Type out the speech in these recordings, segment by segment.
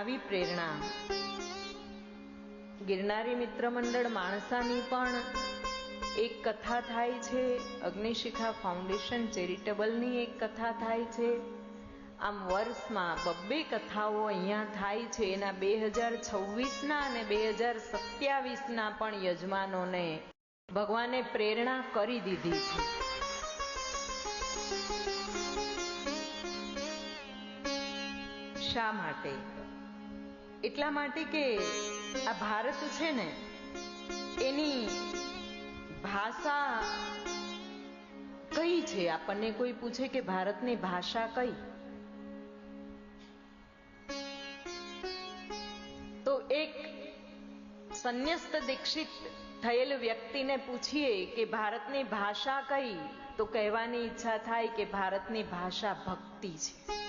આવી પ્રેરણા. ગિરનારી મિત્ર મંડળ માણસાની પણ એક કથા થાય છે. અગ્નિશિખા ફાઉન્ડેશન ચેરિટેબલની એક કથા થાય છે. આમ વર્ષમાં બબ્બે કથાઓ અહીંયા થાય છે. એના બે હજાર છવ્વીસના અને બે હજાર સત્યાવીસના પણ યજમાનોને ભગવાને પ્રેરણા કરી દીધી છે. શા માટે? એટલા માટે કે આ ભારત છે ને, એની ભાષા કઈ છે? આપણને કોઈ પૂછે કે ભારતની ભાષા કઈ? તો એક સંન્યસ્ત દીક્ષિત થયેલ વ્યક્તિને પૂછીએ કે ભારતની ભાષા કઈ? તો કહેવાની ઈચ્છા થાય કે ભારતની ભાષા ભક્તિ છે.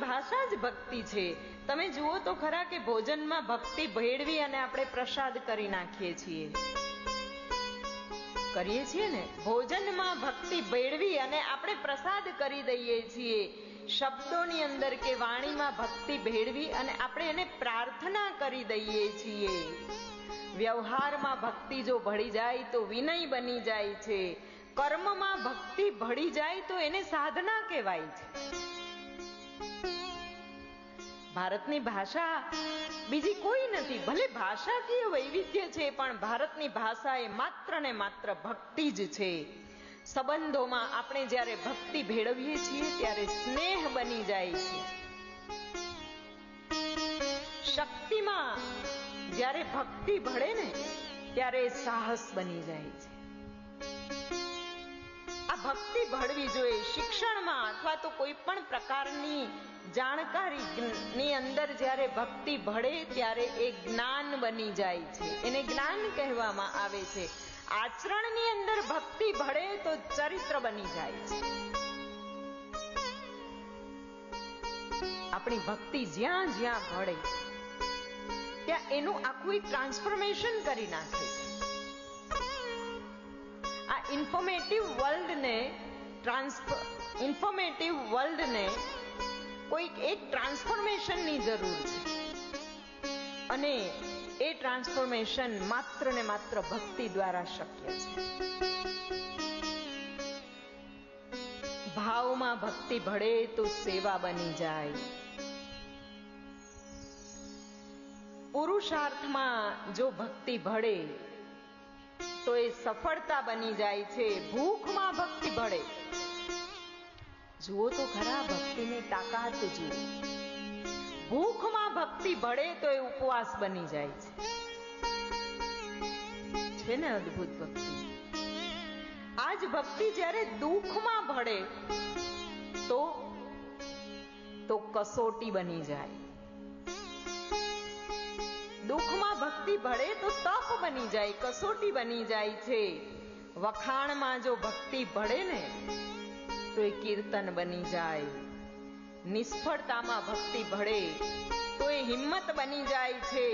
ભાષા જ ભક્તિ છે. તમે જુઓ તો ખરા કે ભોજનમાં ભક્તિ ભેળવી અને આપણે પ્રસાદ કરી નાખીએ છીએ. કરીએ છીએ ને? ભોજનમાં ભક્તિ ભેળવી અને આપણે પ્રસાદ કરી દઈએ છીએ. શબ્દોની અંદર કે વાણીમાં ભક્તિ ભેળવી અને આપણે એને પ્રાર્થના કરી દઈએ છીએ. વ્યવહારમાં ભક્તિ જો ભળી જાય તો વિનય બની જાય છે. કર્મમાં ભક્તિ ભળી જાય તો એને સાધના કહેવાય છે. ભારતની ભાષા બીજી કોઈ નથી, ભલે ભાષાકીય વૈવિધ્ય છે, પણ ભારતની ભાષા એ માત્ર ને માત્ર ભક્તિ જ છે. સંબંધોમાં આપણે જ્યારે ભક્તિ ભેળવીએ છીએ, ત્યારે સ્નેહ બની જાય છે. શક્તિમાં જ્યારે ભક્તિ ભળે ને, ત્યારે સાહસ બની જાય છે. ભક્તિ ભળવી જોઈએ. શિક્ષણમાં અથવા તો કોઈ પણ પ્રકારની જાણકારી ની અંદર જ્યારે ભક્તિ ભળે ત્યારે એ જ્ઞાન બની જાય છે. એને જ્ઞાન કહેવામાં આવે છે. આચરણની અંદર ભક્તિ ભળે તો ચરિત્ર બની જાય છે. આપણી ભક્તિ જ્યાં જ્યાં ભળે, ત્યાં એનું આખું ટ્રાન્સફોર્મેશન કરી નાખે છે. ઇન્ફોર્મેટિવ વર્લ્ડને ટ્રાન્સફર ઇન્ફોર્મેટિવ વર્લ્ડને કોઈક એક ટ્રાન્સફોર્મેશનની જરૂર છે. અને એ ટ્રાન્સફોર્મેશન માત્ર ને માત્ર ભક્તિ દ્વારા શક્ય છે. ભાવમાં ભક્તિ ભળે તો સેવા બની જાય. પુરુષાર્થમાં જો ભક્તિ ભળે તો એ સફળતા બની જાય છે. ભૂખમાં ભક્તિ ભળે. જુઓ તો ખરા ભક્તિની તાકાત જુઓ ભૂખમાં ભક્તિ ભળે તો એ ઉપવાસ બની જાય છે. છે ને અદ્ભુત ભક્તિ. આજ ભક્તિ જ્યારે દુઃખમાં ભળે, તો તો કસોટી બની જાય. દુઃખમાં ભક્તિ ભળે તો તપ બની જાય, કસોટી બની જાય છે. વખાણમાં જો ભક્તિ ભળે ને, તો એ કીર્તન બની જાય. નિષ્ફળતામાં ભક્તિ ભળે તો એ હિંમત બની જાય છે.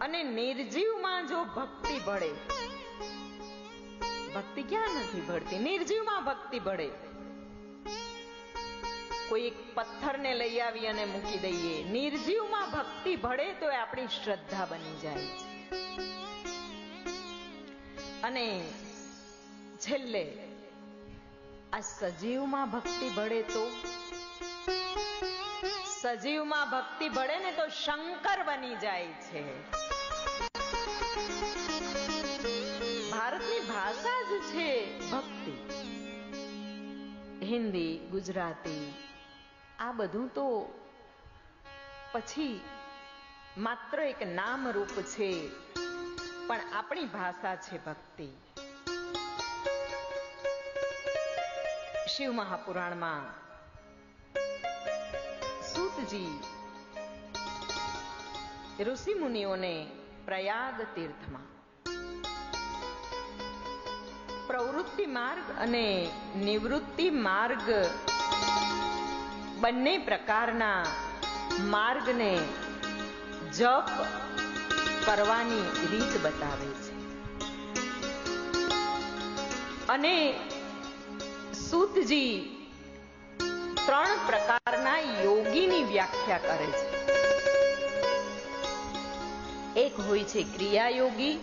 અને નિર્જીવમાં જો ભક્તિ ભળે, ભક્તિ ક્યાં નથી ભળતી? નિર્જીવમાં ભક્તિ ભળે. કોઈ પથ્થરને લઈ આવી અને મૂકી દઈએ. નિર્જીવમાં ભક્તિ ભળે તો એ આપણી શ્રદ્ધા બની જાય. અને છેલ્લે, આ સજીવમાં ભક્તિ ભળે તો? સજીવમાં ભક્તિ ભળે ને તો શંકર બની જાય છે. ભારતની ભાષા જ છે ભક્તિ. હિન્દી, ગુજરાતી આ બધું તો પછી માત્ર એક નામ રૂપ છે, પણ આપણી ભાષા છે ભક્તિ. શિવ મહાપુરાણમાં સૂતજી ઋષિ મુનિઓને પ્રયાગ તીર્થમાં પ્રવૃત્તિ માર્ગ અને નિવૃત્તિ માર્ગ બંને પ્રકારના માર્ગને જપ કરવાની રીત બતાવે છે. અને સૂતજી ત્રણ પ્રકારના યોગીની વ્યાખ્યા કરે છે. એક હોય છે ક્રિયાયોગી,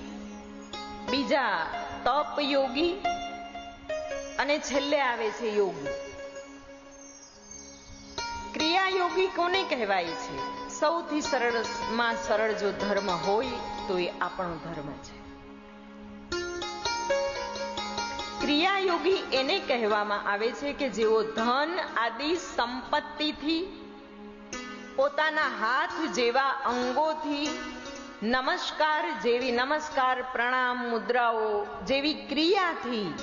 બીજા તપ યોગી, અને છેલ્લે આવે છે યોગી. ક્રિયાયોગી કોને કહેવાય છે? સૌથી સરળમાં સરળ જો ધર્મ હોય, તો એ આપણો ધર્મ છે. ક્રિયાયોગી એને કહેવામાં આવે છે કે જેઓ ધન આદિ સંપત્તિથી, પોતાના હાથ જેવા અંગોથી, નમસ્કાર જેવી નમસ્કાર પ્રણામ મુદ્રાઓ જેવી ક્રિયાથી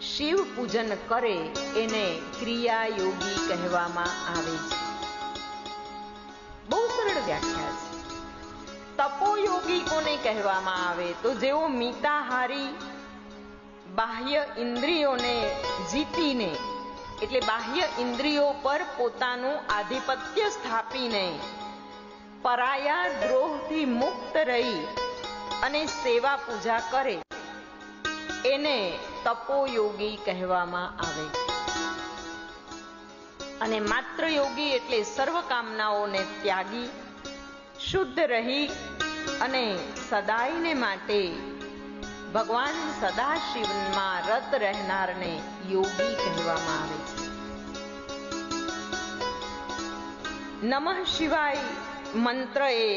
શિવ પૂજન કરે એને ક્રિયાયોગી કહેવામાં આવે છે. બહુ સરળ વ્યાખ્યા છે. તપોયોગી કોને કહેવામાં આવે તો જેઓ મિતાહારી બાહ્ય ઇન્દ્રિયોને જીતીને, એટલે બાહ્ય ઇન્દ્રિયો પર પોતાનું આધિપત્ય સ્થાપીને પરાયા દ્રોહથી મુક્ત રહી અને સેવા પૂજા કરે. એને તપોયોગી કહેવામાં આવે અને માત્ર યોગી એટલે સર્વ કામનાઓને ત્યાગી, શુદ્ધ રહી અને સદાયને માટે ભગવાન સદાશિવમાં રત રહેનારને યોગી કહેવામાં આવે છે. નમઃ શિવાય મંત્ર એ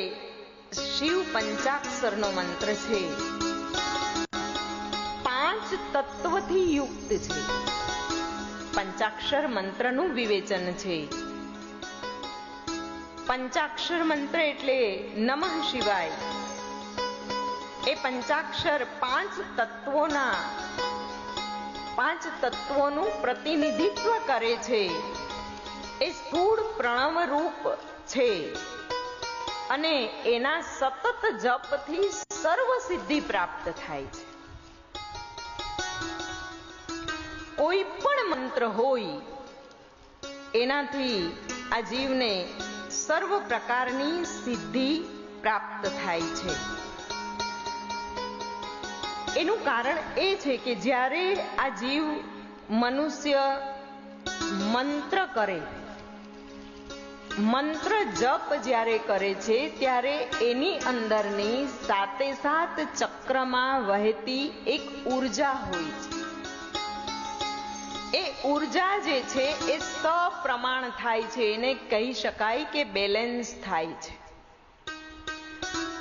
શિવ પંચાક્ષરનો મંત્ર છે. પાંચ તત્વથી યુક્ત છે. પંચાક્ષર મંત્રનું વિવેચન છે. પંચાક્ષર મંત્ર એટલે નમઃ શિવાય. એ પંચાક્ષર પાંચ તત્વોના, પાંચ તત્વોનું પ્રતિનિધિત્વ કરે છે. એ સ્થૂળ પ્રણવ રૂપ છે. અને એના સતત જપથી સર્વ સિદ્ધિ પ્રાપ્ત થાય છે. કોઈ પણ મંત્ર હોય, એનાથી આ જીવને સર્વ પ્રકારની સિદ્ધિ પ્રાપ્ત થાય છે. એનું કારણ એ છે કે જ્યારે આ જીવ મનુષ્ય મંત્ર કરે, મંત્ર જપ જ્યારે કરે છે, ત્યારે એની અંદરની સાતે સાત ચક્રમાં વહેતી એક ઊર્જા હોય છે. એ ઊર્જા જે છે, એ સપ્રમાણ થાય છે. એને કહી શકાય કે બેલેન્સ થાય છે.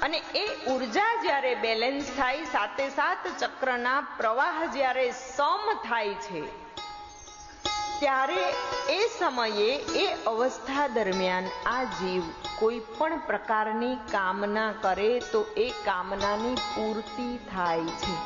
અને એ ઊર્જા જ્યારે બેલેન્સ થાય, સાથે સાત ચક્રના પ્રવાહ જ્યારે સમ થાય છે, ત્યારે એ સમયે, એ અવસ્થા દરમિયાન આ જીવ કોઈ પણ પ્રકારની કામના કરે તો એ કામનાની પૂર્તિ થાય છે.